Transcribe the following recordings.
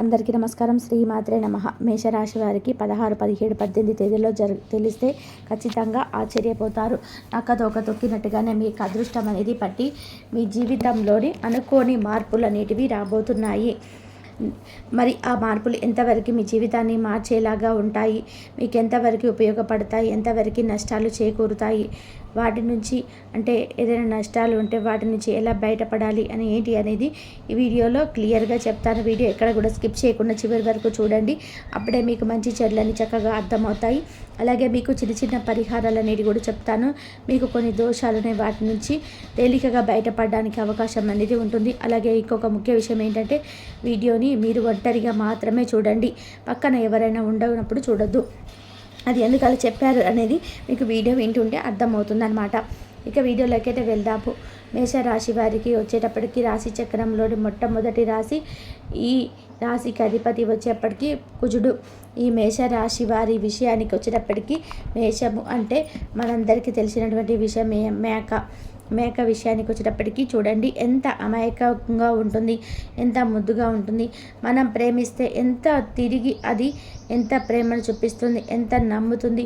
అందరికీ నమస్కారం. శ్రీ మాత్రే నమ. మేషరాశి వారికి పదహారు పదిహేడు పద్దెనిమిది తేదీలో జరు తెలిస్తే ఖచ్చితంగా ఆశ్చర్యపోతారు. నక్కతోక తొక్కినట్టుగానే మీకు అదృష్టం అనేది పట్టి మీ జీవితంలోని అనుకోని మార్పులు అనేటివి రాబోతున్నాయి. మరి ఆ మార్పులు ఎంతవరకు మీ జీవితాన్ని మార్చేలాగా ఉంటాయి? మీకు ఎంతవరకు ఉపయోగపడతాయి? ఎంతవరకు నష్టాలు చేకూరుతాయి? వాటి నుంచి అంటే ఏదైనా నష్టాలు ఉంటే వాటి నుంచి ఎలా బయటపడాలి అని ఏంటి అనేది ఈ వీడియోలో క్లియర్గా చెప్తాను. వీడియో ఎక్కడ కూడా స్కిప్ చేయకుండా చివరి వరకు చూడండి. అప్పుడే మీకు మంచి చెడ్లని చక్కగా అర్థమవుతాయి. అలాగే మీకు చిన్న చిన్న పరిహారాలు అనేది కూడా చెప్తాను. మీకు కొన్ని దోషాలనే వాటి నుంచి తేలికగా బయటపడడానికి అవకాశం అనేది ఉంటుంది. అలాగే ఇంకొక ముఖ్య విషయం ఏంటంటే వీడియోని మీరు ఒంటరిగా మాత్రమే చూడండి. పక్కన ఎవరైనా ఉండనప్పుడు చూడొద్దు. అది ఎందుకు అలా చెప్పారు అనేది మీకు వీడియో వింటుంటే అర్థమవుతుంది అనమాట ఇక వీడియోలోకి అయితే వెళ్దాము. మేషరాశి వారికి వచ్చేటప్పటికి రాశి చక్రంలోని మొట్టమొదటి రాశి ఈ రాశికి అధిపతి వచ్చేప్పటికి కుజుడు. ఈ మేషరాశి వారి విషయానికి వచ్చేటప్పటికి మేషము అంటే మనందరికీ తెలిసినటువంటి విషయం మేక. మేక విషయానికి వచ్చేటప్పటికి చూడండి ఎంత అమాయకంగా ఉంటుంది ఎంత ముద్దుగా ఉంటుంది. మనం ప్రేమిస్తే ఎంత తిరిగి అది ఎంత ప్రేమను చూపిస్తుంది ఎంత నమ్ముతుంది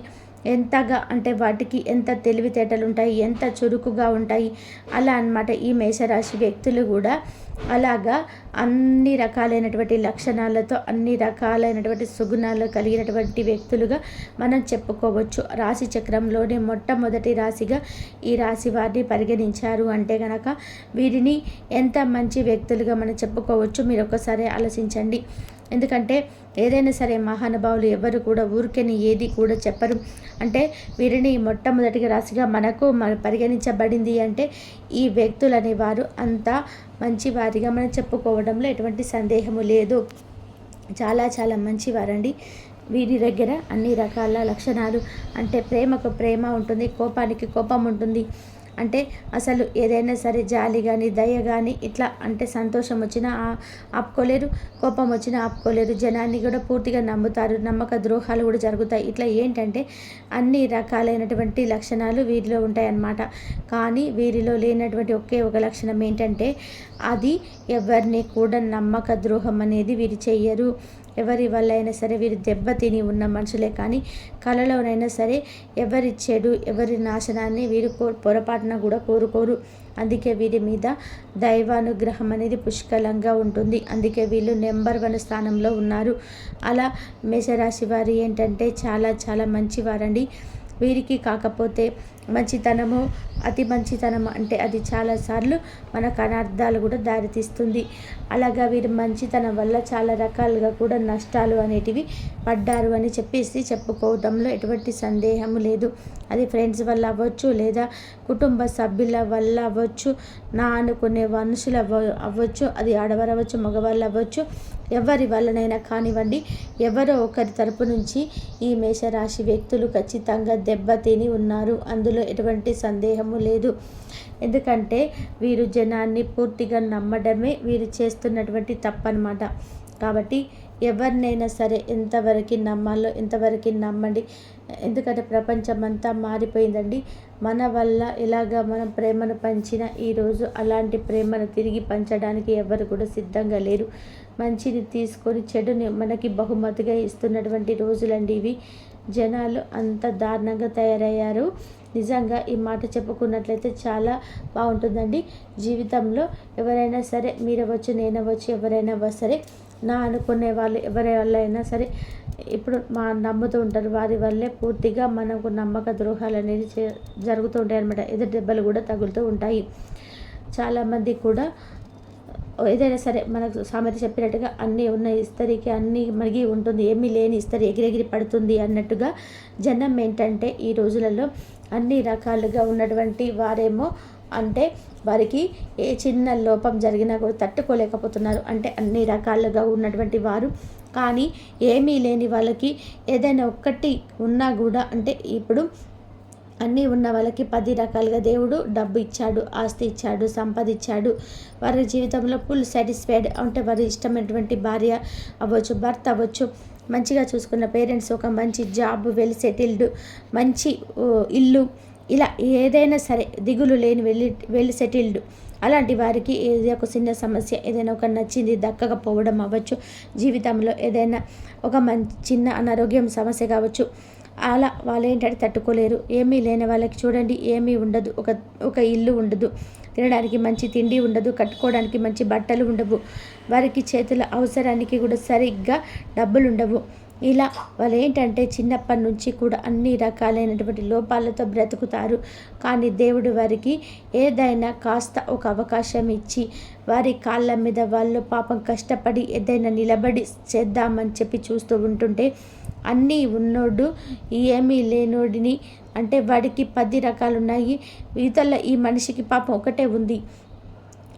ఎంతగా అంటే వాటికి ఎంత తెలివితేటలు ఉంటాయి ఎంత చురుకుగా ఉంటాయి అలా అనమాట ఈ మేషరాశి వ్యక్తులు కూడా. అలాగా అన్ని రకాలైనటువంటి లక్షణాలతో అన్ని రకాలైనటువంటి సుగుణాలు కలిగినటువంటి వ్యక్తులుగా మనం చెప్పుకోవచ్చు. రాశి చక్రంలోనే మొట్టమొదటి రాశిగా ఈ రాశి వారిని పరిగణించారు అంటే కనుక వీరిని ఎంత మంచి వ్యక్తులుగా మనం చెప్పుకోవచ్చు మీరు ఒకసారి ఆలోచించండి. ఎందుకంటే ఏదైనా సరే మహానుభావులు ఎవరు కూడా ఊరికేని ఏది కూడా చెప్పరు. అంటే వీరిని మొట్టమొదటిగా రాసిగా మనకు పరిగణించబడింది అంటే ఈ వ్యక్తులు అనేవారు అంత మంచివారిగా మనం చెప్పుకోవడంలో ఎటువంటి సందేహము లేదు. చాలా చాలా మంచివారండి వీరి దగ్గర అన్ని రకాల లక్షణాలు అంటే ప్రేమకు ప్రేమ ఉంటుంది కోపానికి కోపం ఉంటుంది. అంటే అసలు ఏదైనా సరే జాలి కానీ దయ కానీ ఇట్లా అంటే సంతోషం వచ్చినా ఆపుకోలేరు కోపం వచ్చినా ఆపుకోలేరు. జనాన్ని కూడా పూర్తిగా నమ్ముతారు. నమ్మక ద్రోహాలు కూడా జరుగుతాయి. ఇట్లా ఏంటంటే అన్ని రకాలైనటువంటి లక్షణాలు వీరిలో ఉంటాయన్నమాట. కానీ వీరిలో లేనటువంటి ఒకే ఒక లక్షణం ఏంటంటే అది ఎవరిని కూడా నమ్మక ద్రోహం అనేది వీరు చెయ్యరు. ఎవరి వల్ల అయినా సరే వీరు దెబ్బతిని ఉన్న మనుషులే కానీ కళలోనైనా సరే ఎవరి చెడు ఎవరి నాశనాన్ని వీరు కో పొరపాటున కూడా కోరుకోరు. అందుకే వీరి మీద దైవానుగ్రహం అనేది పుష్కలంగా ఉంటుంది. అందుకే వీళ్ళు నెంబర్ వన్ స్థానంలో ఉన్నారు. అలా మేషరాశి వారి ఏంటంటే చాలా చాలా మంచివారండి. వీరికి కాకపోతే మంచితనము అతి మంచితనం అంటే అది చాలాసార్లు మనకు అనర్థాలు కూడా దారితీస్తుంది. అలాగా వీరి మంచితనం వల్ల చాలా రకాలుగా కూడా నష్టాలు అనేటివి పడ్డారు అని చెప్పేసి చెప్పుకోవడంలో ఎటువంటి సందేహము లేదు. అది ఫ్రెండ్స్ వల్ల అవ్వచ్చు లేదా కుటుంబ సభ్యుల వల్ల అవ్వచ్చు నా అనుకునే మనుషులు అవ్వ అవ్వచ్చు అది ఆడవారు అవ్వచ్చు మగవాళ్ళు అవ్వచ్చు ఎవరి వల్లనైనా కానివ్వండి ఎవరో ఒకరి తరపు నుంచి ఈ మేషరాశి వ్యక్తులు ఖచ్చితంగా దెబ్బతిని ఉన్నారు. అందులో ఎటువంటి సందేహము లేదు. ఎందుకంటే వీరు జనాన్ని పూర్తిగా నమ్మడమే వీరు చేస్తున్నటువంటి తప్పనమాట. కాబట్టి ఎవరినైనా సరే ఎంతవరకు నమ్మాలో ఎంతవరకు నమ్మండి. ఎందుకంటే ప్రపంచం అంతా మారిపోయిందండి. మన వల్ల ఇలాగా మనం ప్రేమను పంచిన ఈరోజు అలాంటి ప్రేమను తిరిగి పంచడానికి ఎవరు కూడా సిద్ధంగా లేరు. మంచిని తీసుకొని చెడుని మనకి బహుమతిగా ఇస్తున్నటువంటి రోజులండి ఇవి. జనాలు అంత దారుణంగా తయారయ్యారు. నిజంగా ఈ మాట చెప్పుకున్నట్లయితే చాలా బాగుంటుందండి. జీవితంలో ఎవరైనా సరే మీరు నేనవచ్చు ఎవరైనా సరే నా అనుకునే వాళ్ళు ఎవరి వల్ల అయినా సరే ఇప్పుడు మా నమ్ముతూ ఉంటారు. వారి వల్లే పూర్తిగా మనకు నమ్మక ద్రోహాలు అనేది జరుగుతూ ఉంటాయి అనమాట ఎదురు దెబ్బలు కూడా తగులుతూ ఉంటాయి. చాలామంది కూడా ఏదైనా సరే మనకు సామెత చెప్పినట్టుగా అన్నీ ఉన్న ఇస్తరికి అన్నీ మరిగి ఉంటుంది. ఏమీ లేని ఇస్తరి ఎగిరెగిరి పడుతుంది అన్నట్టుగా జనం ఏంటంటే ఈ రోజులలో అన్ని రకాలుగా ఉన్నటువంటి వారేమో అంటే వారికి ఏ చిన్న లోపం జరిగినా కూడా తట్టుకోలేకపోతున్నారు. అంటే అన్ని రకాలుగా ఉన్నటువంటి వారు. కానీ ఏమీ లేని వాళ్ళకి ఏదైనా ఒక్కటి ఉన్నా కూడా అంటే ఇప్పుడు అన్నీ ఉన్న వాళ్ళకి పది రకాలుగా దేవుడు డబ్బు ఇచ్చాడు ఆస్తి ఇచ్చాడు సంపద ఇచ్చాడు వారి జీవితంలో ఫుల్ సాటిస్ఫైడ్ అంటే వారి ఇష్టమైనటువంటి భార్య అవ్వచ్చు భర్త అవ్వచ్చు. మంచిగా చూసుకున్న పేరెంట్స్ ఒక మంచి జాబ్ వెల్ సెటిల్డ్ మంచి ఇల్లు ఇలా ఏదైనా సరే దిగులు లేని వెళ్ళి వెల్ సెటిల్డ్ అలాంటి వారికి ఏది ఒక చిన్న సమస్య ఏదైనా ఒక నచ్చింది దక్కకపోవడం అవ్వచ్చు. జీవితంలో ఏదైనా ఒక మంచి చిన్న అనారోగ్యం సమస్య కావచ్చు. అలా వాళ్ళు ఏంటంటే తట్టుకోలేరు. ఏమీ లేని వాళ్ళకి చూడండి ఏమీ ఉండదు. ఒక ఒక ఇల్లు ఉండదు. తినడానికి మంచి తిండి ఉండదు. కట్టుకోవడానికి మంచి బట్టలు ఉండవు. వారికి చేతుల అవసరానికి కూడా సరిగ్గా డబ్బులు ఉండవు. ఇలా వాళ్ళు ఏంటంటే చిన్నప్పటి నుంచి కూడా అన్ని రకాలైనటువంటి లోపాలతో బ్రతుకుతారు. కానీ దేవుడు వారికి ఏదైనా కాస్త ఒక అవకాశం ఇచ్చి వారి కాళ్ళ మీద వాళ్ళు పాపం కష్టపడి ఏదైనా నిలబడి చేద్దామని చెప్పి చూస్తూ ఉంటుంటే అన్నీ ఉన్నోడు ఏమీ లేనోడిని. అంటే వాడికి పది రకాలు ఉన్నాయి ఇతల ఈ మనిషికి పాపం ఒకటే ఉంది.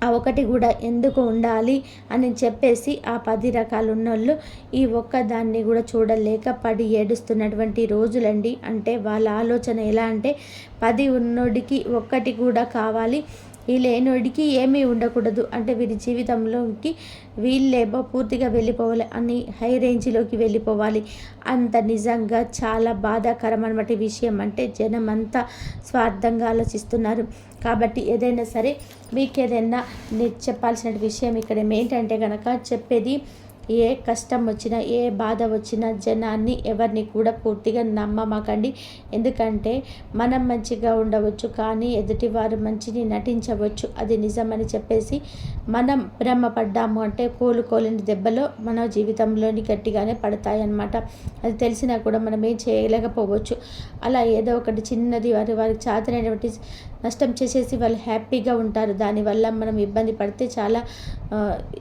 ఆ ఒకటి కూడా ఎందుకు ఉండాలి అని చెప్పేసి ఆ పది రకాలు ఉన్నోళ్ళు ఈ ఒక్క దాన్ని కూడా చూడలేక పడి ఏడుస్తున్నటువంటి రోజులండి. అంటే వాళ్ళ ఆలోచన ఎలా అంటే పది ఉన్నోడికి ఒక్కటి కూడా కావాలి. ఈ లేనుడికి ఏమీ ఉండకూడదు. అంటే వీరి జీవితంలోకి వీళ్ళేమో పూర్తిగా వెళ్ళిపోవాలి. అని హై రేంజ్లోకి వెళ్ళిపోవాలి. అంత నిజంగా చాలా బాధాకరం అనమాట విషయం. అంటే జనం అంతా స్వార్థంగా ఆలోచిస్తున్నారు. కాబట్టి ఏదైనా సరే మీకు ఏదైనా చెప్పాల్సిన విషయం ఇక్కడ ఏంటంటే కనుక చెప్పేది ఏ కష్టం వచ్చినా ఏ బాధ వచ్చినా జనాన్ని ఎవరిని కూడా పూర్తిగా నమ్మమాకండి. ఎందుకంటే మనం మంచిగా ఉండవచ్చు కానీ ఎదుటివారు మంచిని నటించవచ్చు. అది నిజమని చెప్పేసి మనం భ్రమపడ్డాము అంటే కోలుకోలేని దెబ్బలో మన జీవితంలోని గట్టిగానే పడతాయన్నమాట. అది తెలిసినా కూడా మనం ఏం చేయలేకపోవచ్చు. అలా ఏదో ఒకటి చిన్నది వారి వారికి చాతనైనటువంటి నష్టం చేసేసి వాళ్ళు హ్యాపీగా ఉంటారు. దానివల్ల మనం ఇబ్బంది పడితే చాలా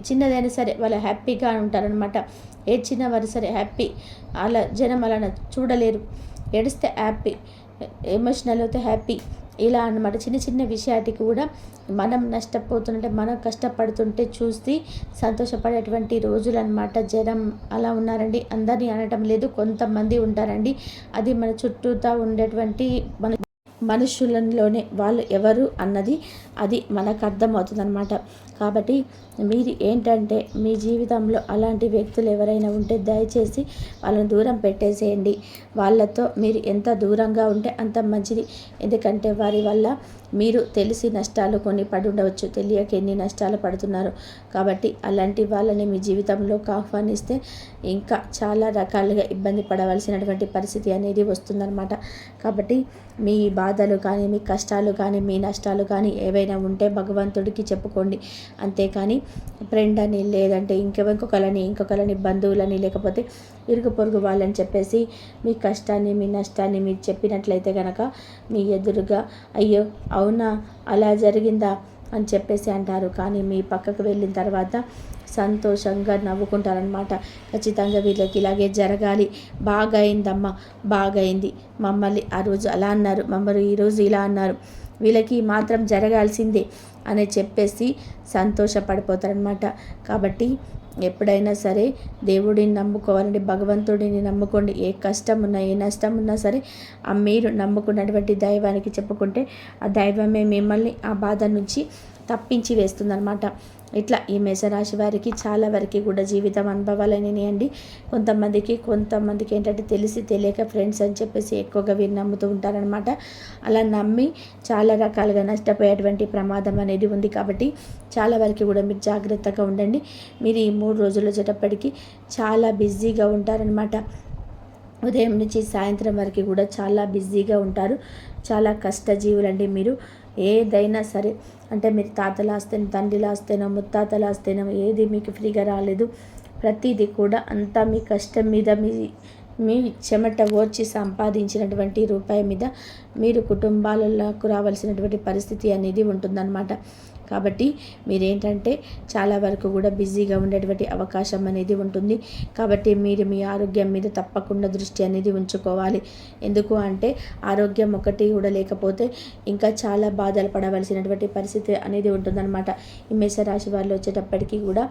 చిన్నదైనా సరే వాళ్ళు హ్యాపీగా ఉంటారనమాట ఏడ్చినా వారు సరే హ్యాపీ. అలా జనం అలా చూడలేరు. ఏడిస్తే హ్యాపీ. ఎమోషనల్ అయితే హ్యాపీ. ఇలా అనమాట చిన్న చిన్న విషయాటికి కూడా మనం నష్టపోతుంటే మనం కష్టపడుతుంటే చూసి సంతోషపడేటువంటి రోజులు అనమాట జనం అలా ఉన్నారండి. అందరినీ అనటం లేదు. కొంతమంది ఉంటారండి. అది మన చుట్టూతా ఉండేటువంటి మన మనుషులలోనే వాళ్ళు ఎవరు అన్నది అది మనకు అర్థమవుతుంది అనమాట కాబట్టి మీరు ఏంటంటే మీ జీవితంలో అలాంటి వ్యక్తులు ఎవరైనా ఉంటే దయచేసి వాళ్ళని దూరం పెట్టేసేయండి. వాళ్ళతో మీరు ఎంత దూరంగా ఉంటే అంత మంచిది. ఎందుకంటే వారి వల్ల మీరు తెలిసి నష్టాలు కొన్ని పడి ఉండవచ్చు తెలియక ఎన్ని నష్టాలు పడుతున్నారు. కాబట్టి అలాంటి వాళ్ళని మీ జీవితంలోకి ఆహ్వానిస్తే ఇంకా చాలా రకాలుగా ఇబ్బంది పడవలసినటువంటి పరిస్థితి అనేది వస్తుందన్నమాట. కాబట్టి మీ బాధలు కానీ మీ కష్టాలు కానీ మీ నష్టాలు కానీ ఏవైనా ఉంటే భగవంతుడికి చెప్పుకోండి. అంతేకాని ఫ్రెండ్ అని లేదంటే ఇంకొకళ్ళని ఇంకొకళ్ళని బంధువులని లేకపోతే ఇరుగు పొరుగు వాళ్ళని చెప్పేసి మీ కష్టాన్ని మీ నష్టాన్ని మీరు చెప్పినట్లయితే కనుక మీ ఎదురుగా అయ్యో అవునా అలా జరిగిందా అని చెప్పేసి అంటారు. కానీ మీ పక్కకు వెళ్ళిన తర్వాత సంతోషంగా నవ్వుకుంటారనమాట ఖచ్చితంగా వీళ్ళకి ఇలాగే జరగాలి. బాగా అయిందమ్మా బాగా అయింది మమ్మల్ని ఆ రోజు అలా అన్నారు. మమ్మల్ని ఈరోజు ఇలా అన్నారు. వీళ్ళకి మాత్రం జరగాల్సిందే అని చెప్పేసి సంతోషపడిపోతారనమాట కాబట్టి ఎప్పుడైనా సరే దేవుడిని నమ్ముకోవాలండి భగవంతుడిని నమ్ముకోండి. ఏ కష్టం ఉన్నా ఏ నష్టం ఉన్నా సరే ఆ మీరు నమ్ముకున్నటువంటి దైవానికి చెప్పుకుంటే ఆ దైవమే మిమ్మల్ని ఆ బాధ నుంచి తప్పించి వేస్తుందనమాట ఇట్లా ఈ మేషరాశి వారికి చాలా వరకు కూడా జీవితం అనుభవాలైనవి కొంతమందికి కొంతమందికి ఏంటంటే తెలిసి తెలియక ఫ్రెండ్స్ అని చెప్పేసి ఎక్కువగా వీరు నమ్ముతూ ఉంటారనమాట అలా నమ్మి చాలా రకాలుగా నష్టపోయేటువంటి ప్రమాదం అనేది ఉంది కాబట్టి చాలా వరకు కూడా మీరు జాగ్రత్తగా ఉండండి. మీరు ఈ మూడు రోజులు వచ్చేటప్పటికి చాలా బిజీగా ఉంటారనమాట ఉదయం నుంచి సాయంత్రం వరకు కూడా చాలా బిజీగా ఉంటారు. చాలా కష్టజీవులండి మీరు. ఏదైనా సరే అంటే మీరు తాతలు ఆస్తేనో తండ్రిలు ఆస్తేనో ముత్తాతలు ఆస్తేనో ఏది మీకు ఫ్రీగా రాలేదు ప్రతిదీ కూడా అంతా మీ కష్టం మీద మీ మీ చెమట ఓర్చి సంపాదించినటువంటి రూపాయి మీద మీరు కుటుంబాలకు రావాల్సినటువంటి పరిస్థితి అనేది ఉంటుందన్నమాట. కాబట్టి మీరేంటంటే చాలా వరకు కూడా బిజీగా ఉండేటువంటి అవకాశం అనేది ఉంటుంది. కాబట్టి మీరు మీ ఆరోగ్యం మీద తప్పకుండా దృష్టి అనేది ఉంచుకోవాలి. ఎందుకు అంటే ఆరోగ్యం ఒకటి కూడా లేకపోతే ఇంకా చాలా బాధలు పడవలసినటువంటి పరిస్థితి అనేది ఉంటుందన్నమాట. ఈ మేషరాశి వాళ్ళు వచ్చేటప్పటికీ కూడా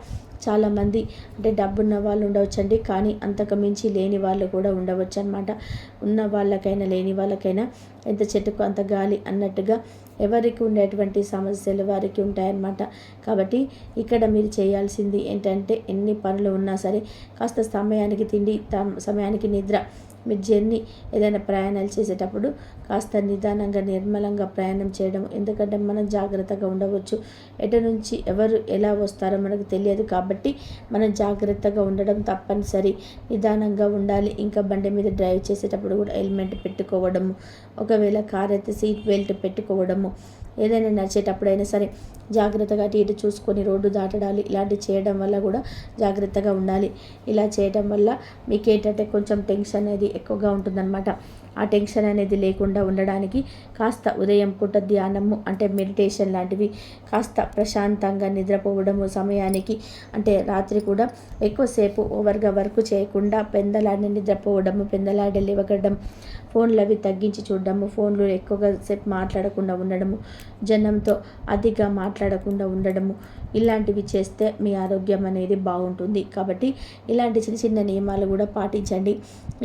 చాలామంది అంటే డబ్బున్న వాళ్ళు ఉండవచ్చండి. కానీ అంతకు మించి లేని వాళ్ళు కూడా ఉండవచ్చు అనమాట ఉన్న వాళ్ళకైనా లేని వాళ్ళకైనా ఎంత చెట్టుకు అంత గాలి అన్నట్టుగా ఎవరికి ఉండేటువంటి సమస్యలు వారికి ఉంటాయన్నమాట. కాబట్టి ఇక్కడ మీరు చేయాల్సింది ఏంటంటే ఎన్ని పనులు ఉన్నా సరే కాస్త సమయానికి తిండి సమయానికి నిద్ర మీ జర్నీ ఏదైనా ప్రయాణాలు చేసేటప్పుడు కాస్త నిదానంగా నిర్మలంగా ప్రయాణం చేయడం. ఎందుకంటే మనం జాగ్రత్తగా ఉండవచ్చు. ఎటు నుంచి ఎవరు ఎలా వస్తారో మనకు తెలియదు కాబట్టి మనం జాగ్రత్తగా ఉండడం తప్పనిసరి. నిదానంగా ఉండాలి. ఇంకా బండి మీద డ్రైవ్ చేసేటప్పుడు కూడా హెల్మెట్ పెట్టుకోవడము. ఒకవేళ కార్ అయితే సీట్ బెల్ట్ పెట్టుకోవడము. ఏదైనా నడిచేటప్పుడైనా సరే జాగ్రత్తగా అటు ఇటు చూసుకొని రోడ్డు దాటడాలి ఇలాంటివి చేయడం వల్ల కూడా జాగ్రత్తగా ఉండాలి. ఇలా చేయడం వల్ల మీకు ఏంటంటే కొంచెం టెన్షన్ అనేది ఎక్కువగా ఉంటుందన్నమాట. ఆ టెన్షన్ అనేది లేకుండా ఉండడానికి కాస్త ఉదయం పూట ధ్యానము అంటే మెడిటేషన్ లాంటివి కాస్త ప్రశాంతంగా నిద్రపోవడము సమయానికి అంటే రాత్రి కూడా ఎక్కువసేపు ఓవర్గా వర్క్ చేయకుండా పెందలాడిని నిద్రపోవడము పెందలాడి లేవగడం ఫోన్లు అవి తగ్గించి చూడడము ఫోన్లు ఎక్కువగా సేపు మాట్లాడకుండా ఉండడము జనంతో అతిగా మాట్లాడకుండా ఉండడము ఇలాంటివి చేస్తే మీ ఆరోగ్యం అనేది బాగుంటుంది. కాబట్టి ఇలాంటి చిన్న చిన్న నియమాలు కూడా పాటించండి.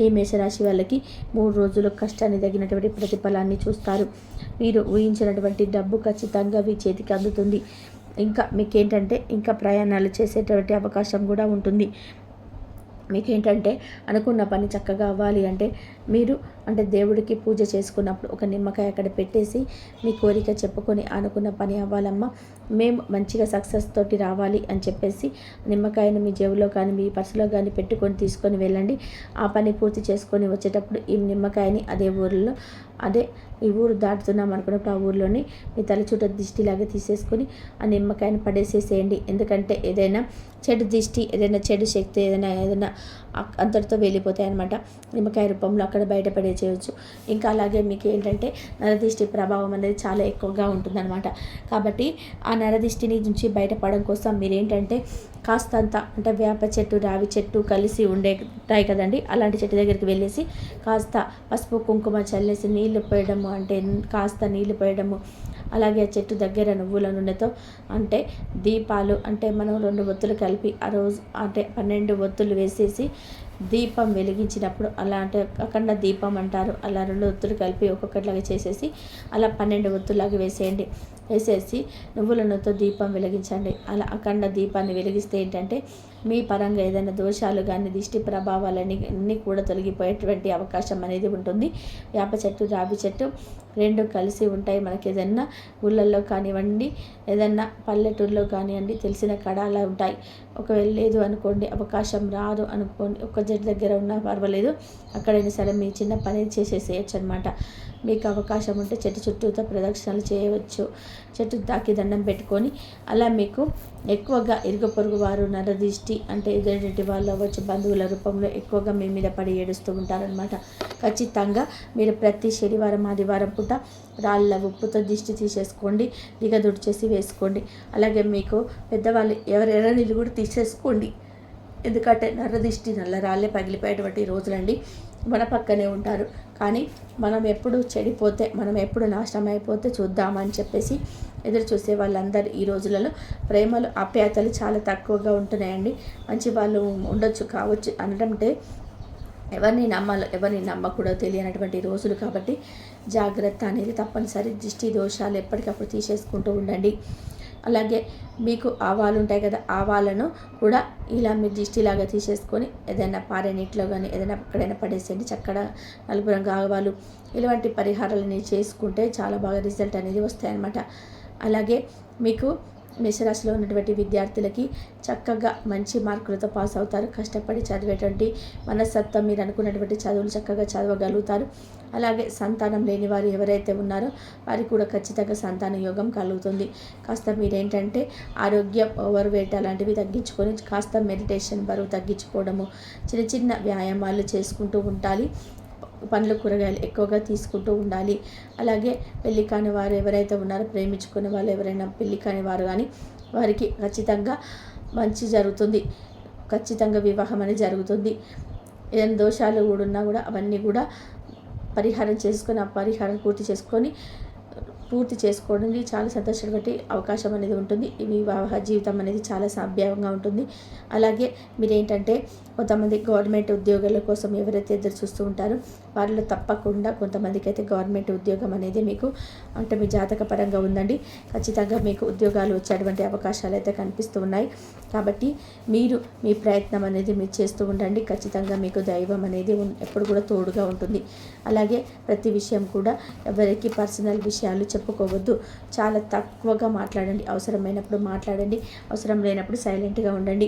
ఈ మేషరాశి వాళ్ళకి మూడు రోజులు కష్టాన్ని తగినటువంటి ప్రతిఫలాన్ని చూస్తారు. మీరు ఊహించినటువంటి డబ్బు ఖచ్చితంగా మీ చేతికి అందుతుంది. ఇంకా మీకేంటంటే ఇంకా ప్రయాణాలు చేసేటువంటి అవకాశం కూడా ఉంటుంది. మీకేంటంటే అనుకున్న పని చక్కగా అవ్వాలి అంటే మీరు అంటే దేవుడికి పూజ చేసుకున్నప్పుడు ఒక నిమ్మకాయ అక్కడ పెట్టేసి మీ కోరిక చెప్పుకొని అనుకున్న పని అవ్వాలమ్మా. మేము మంచిగా సక్సెస్ తోటి రావాలి అని చెప్పేసి నిమ్మకాయను మీ జేబులో కానీ మీ పర్సులో కానీ పెట్టుకొని తీసుకొని వెళ్ళండి. ఆ పని పూర్తి చేసుకొని వచ్చేటప్పుడు ఈ నిమ్మకాయని అదే ఊరిలో అదే ఈ ఊరు దాటుతున్నాం అనుకున్నప్పుడు ఆ ఊరిలోని మీ తల చుట్టూ దిష్టిలాగా తీసేసుకొని ఆ నిమ్మకాయని పడేసేసేయండి. ఎందుకంటే ఏదైనా చెడు దిష్టి ఏదైనా చెడు శక్తి ఏదైనా ఏదైనా అంతటితో వెళ్ళిపోతాయి అనమాట నిమ్మకాయ రూపంలో అక్కడ బయటపడే చేయవచ్చు ఇంకా అలాగే మీకు ఏంటంటే నరదిష్టి ప్రభావం అనేది చాలా ఎక్కువగా ఉంటుందన్నమాట. కాబట్టి ఆ నరదిష్టిని నుంచి బయటపడడం కోసం మీరు ఏంటంటే కాస్తంత అంటే వేప చెట్టు రావి చెట్టు కలిసి ఉండే ఉంటాయి కదండి. అలాంటి చెట్టు దగ్గరికి వెళ్ళేసి కాస్త పసుపు కుంకుమ చల్లేసి నీళ్ళు పోయడము అంటే కాస్త నీళ్ళు పోయడము అలాగే ఆ చెట్టు దగ్గర నువ్వుల నూనెతో అంటే దీపాలు అంటే మనం రెండు ఒత్తులు కలిపి ఆ రోజు అంటే పన్నెండు ఒత్తులు వేసేసి దీపం వెలిగించినప్పుడు అలా అంటే అఖండ దీపం అంటారు. అలా రెండు ఒత్తులు కలిపి ఒక్కొక్కటిలాగా చేసేసి అలా పన్నెండు ఒత్తులాగా వేసేయండి. వేసేసి నువ్వుల నూనెతో దీపం వెలిగించండి. అలా అఖండ దీపాన్ని వెలిగిస్తే ఏంటంటే మీ పరంగా ఏదైనా దోషాలు కానీ దిష్టి ప్రభావాలని అన్నీ కూడా తొలగిపోయేటువంటి అవకాశం అనేది ఉంటుంది. వేప చెట్టు రావి చెట్టు రెండు కలిసి ఉంటాయి. మనకి ఏదన్నా ఊళ్ళల్లో కానివ్వండి ఏదన్నా పల్లెటూరులో కానివ్వండి తెలిసిన కడాలా ఉంటాయి. ఒకవేళ లేదు అనుకోండి అవకాశం రాదు అనుకోండి ఒక జట్టు దగ్గర ఉన్నా పర్వాలేదు. అక్కడైనా సరే మీ చిన్న పని చేసేసేయచ్చు అనమాట మీకు అవకాశం ఉంటే చెట్టు చుట్టూతో ప్రదక్షిణలు చేయవచ్చు. చెట్టు తాకి దండం పెట్టుకొని అలా మీకు ఎక్కువగా ఇరుగు పొరుగు వారు నరదిష్టి అంటే ఎదుటి వాళ్ళు అవ్వచ్చు బంధువుల రూపంలో ఎక్కువగా మీ మీద పడి ఏడుస్తూ ఉంటారనమాట ఖచ్చితంగా మీరు ప్రతి శనివారం ఆదివారం పూట రాళ్ళ ఉప్పుతో దిష్టి తీసేసుకోండి దిగదుడిచేసి వేసుకోండి. అలాగే మీకు పెద్దవాళ్ళు ఎవరు నీళ్ళు కూడా తీసేసుకోండి. ఎందుకంటే నరదిష్టి నల్ల రాళ్ళే పగిలిపోయేటువంటి రోజులండి. మన పక్కనే ఉంటారు. కానీ మనం ఎప్పుడు చెడిపోతే మనం ఎప్పుడు నాశనం అయిపోతే చూద్దామని చెప్పేసి ఎదురు చూసే వాళ్ళందరూ ఈ రోజులలో ప్రేమలు ఆప్యాయతలు చాలా తక్కువగా ఉంటున్నాయండి. మంచి వాళ్ళు ఉండొచ్చు కావచ్చు అనడంటే ఎవరిని నమ్మాలో ఎవరిని నమ్మకూడదో తెలియనటువంటి రోజులు కాబట్టి జాగ్రత్త అనేది తప్పనిసరి. దృష్టి దోషాలు ఎప్పటికప్పుడు తీసేసుకుంటూ ఉండండి. అలాగే మీకు ఆవాలు ఉంటాయి కదా ఆవాలను కూడా ఇలా మీరు దిష్టిలాగా తీసేసుకొని ఏదైనా పారే నీటిలో కానీ ఏదైనా ఎక్కడైనా పడేసేయండి. చక్కగా నలుపు రంగు ఆవాలు ఇలాంటి పరిహారాలని చేసుకుంటే చాలా బాగా రిజల్ట్ అనేది వస్తాయన్నమాట. అలాగే మీకు మేషరాశిలో ఉన్నటువంటి విద్యార్థులకి చక్కగా మంచి మార్కులతో పాస్ అవుతారు. కష్టపడి చదివేటువంటి మనస్తత్వం మీరు అనుకున్నటువంటి చదువులు చక్కగా చదవగలుగుతారు. అలాగే సంతానం లేని వారు ఎవరైతే ఉన్నారో వారికి కూడా ఖచ్చితంగా సంతాన యోగం కలుగుతుంది. కాస్త మీరేంటంటే ఆరోగ్యం ఓవర్ వెయిట్ అలాంటివి తగ్గించుకొని కాస్త మెడిటేషన్ బరువు తగ్గించుకోవడము చిన్న చిన్న వ్యాయామాలు చేసుకుంటూ ఉండాలి. పండ్లు కూరగాయలు ఎక్కువగా తీసుకుంటూ ఉండాలి. అలాగే పెళ్ళి కాని వారు ఎవరైతే ఉన్నారో ప్రేమించుకున్న వాళ్ళు ఎవరైనా పెళ్ళి కాని వారు కానీ వారికి ఖచ్చితంగా మంచి జరుగుతుంది. ఖచ్చితంగా వివాహం అనేది జరుగుతుంది. ఏదైనా దోషాలు కూడా ఉన్నా కూడా అవన్నీ కూడా పరిహారం చేసుకొని ఆ పరిహారం పూర్తి చేసుకొని పూర్తి చేసుకోవడానికి చాలా సంతోషపడే అవకాశం అనేది ఉంటుంది. మీ వివాహ జీవితం అనేది చాలా సభ్యంగా ఉంటుంది. అలాగే మీరేంటంటే కొంతమంది గవర్నమెంట్ ఉద్యోగాల కోసం ఎవరైతే ఎదురు చూస్తూ ఉంటారో వారిలో తప్పకుండా కొంతమందికి అయితే గవర్నమెంట్ ఉద్యోగం అనేది మీకు అంటే మీ జాతక పరంగా ఉందండి. ఖచ్చితంగా మీకు ఉద్యోగాలు వచ్చేటువంటి అవకాశాలు అయితే కనిపిస్తూ ఉన్నాయి కాబట్టి మీరు మీ ప్రయత్నం అనేది మీరు చేస్తూ ఉండండి. ఖచ్చితంగా మీకు దైవం అనేది ఎప్పుడు కూడా తోడుగా ఉంటుంది. అలాగే ప్రతి విషయం కూడా ఎవరికి పర్సనల్ విషయాలు చెప్పుకోవద్దు. చాలా తక్కువగా మాట్లాడండి. అవసరమైనప్పుడు మాట్లాడండి. అవసరం లేనప్పుడు సైలెంట్గా ఉండండి.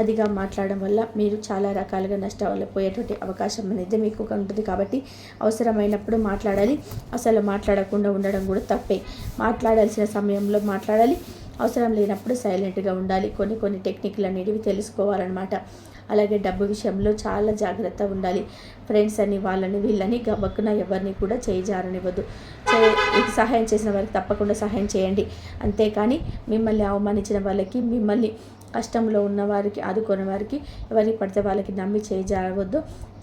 అదిగా మాట్లాడడం వల్ల మీరు చాలా రకాలుగా నష్టాలు పోయేటువంటి అవకాశం అనేది మీకు ఉంటుంది. కాబట్టి అవసరమైనప్పుడు మాట్లాడాలి. అసలు మాట్లాడకుండా ఉండడం కూడా తప్పే. మాట్లాడాల్సిన సమయంలో మాట్లాడాలి. అవసరం లేనప్పుడు సైలెంట్గా ఉండాలి. కొన్ని కొన్ని టెక్నిక్లు అనేటివి తెలుసుకోవాలన్నమాట. అలాగే డబ్బు విషయంలో చాలా జాగ్రత్త ఉండాలి. ఫ్రెండ్స్ అని వాళ్ళని వీళ్ళని గబక్కున ఎవరిని కూడా చేయిజారనివ్వద్దు సహాయం చేసిన వారికి తప్పకుండా సహాయం చేయండి. అంతేకాని మిమ్మల్ని అవమానించిన వాళ్ళకి మిమ్మల్ని కష్టంలో ఉన్న వారికి ఆదుకునే వారికి ఎవరికి పడితే వాళ్ళకి నమ్మి చేయజారవద్దు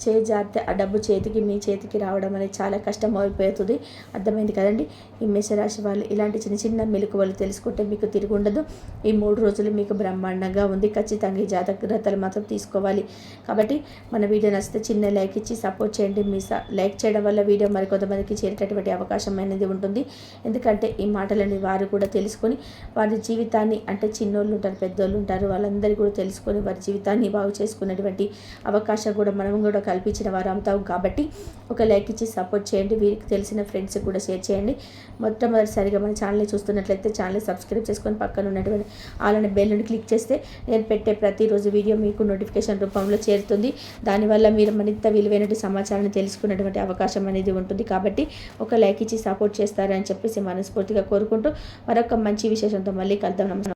చేయి జారితే ఆ డబ్బు చేతికి మీ చేతికి రావడం అనేది చాలా కష్టం అయిపోతుంది. అర్థమైంది కదండి? ఈ మేషరాశి వాళ్ళు ఇలాంటి చిన్న చిన్న మెలకువలు తెలుసుకుంటే మీకు తిరిగి ఉండదు. ఈ మూడు రోజులు మీకు బ్రహ్మాండంగా ఉంది. ఖచ్చితంగా ఈ జాగ్రత్తలు మాత్రం తీసుకోవాలి. కాబట్టి మన వీడియో నచ్చితే చిన్న లైక్ ఇచ్చి సపోర్ట్ చేయండి. మీ స- లైక్ చేయడం వల్ల వీడియో మరికొంతమందికి చేరేటటువంటి అవకాశం అనేది ఉంటుంది. ఎందుకంటే ఈ మాటలని వారు కూడా తెలుసుకొని వారి జీవితాన్ని అంటే చిన్నోళ్ళు ఉంటారు పెద్దోళ్ళు ఉంటారు వాళ్ళందరూ కూడా తెలుసుకొని వారి జీవితాన్ని బాగు చేసుకునేటువంటి అవకాశం కూడా మనం కూడా కల్పించిన వారు అవుతాం కాబట్టి ఒక లైక్ ఇచ్చి సపోర్ట్ చేయండి. వీరికి తెలిసిన ఫ్రెండ్స్ కూడా షేర్ చేయండి. మొట్టమొదటిసారిగా మన ఛానల్ని చూస్తున్నట్లయితే ఛానల్ని సబ్స్క్రైబ్ చేసుకొని పక్కన ఉన్నటువంటి ఆలని బెల్ని క్లిక్ చేస్తే నేను పెట్టే ప్రతిరోజు వీడియో మీకు నోటిఫికేషన్ రూపంలో చేరుతుంది. దానివల్ల మీరు మరింత విలువైనటువంటి సమాచారాన్ని తెలుసుకునేటువంటి అవకాశం అనేది ఉంటుంది. కాబట్టి ఒక లైక్ ఇచ్చి సపోర్ట్ చేస్తారని చెప్పేసి మనస్ఫూర్తిగా కోరుకుంటూ మరొక మంచి విశేషంతో మళ్ళీ కలుద్దాం. నమస్కారం.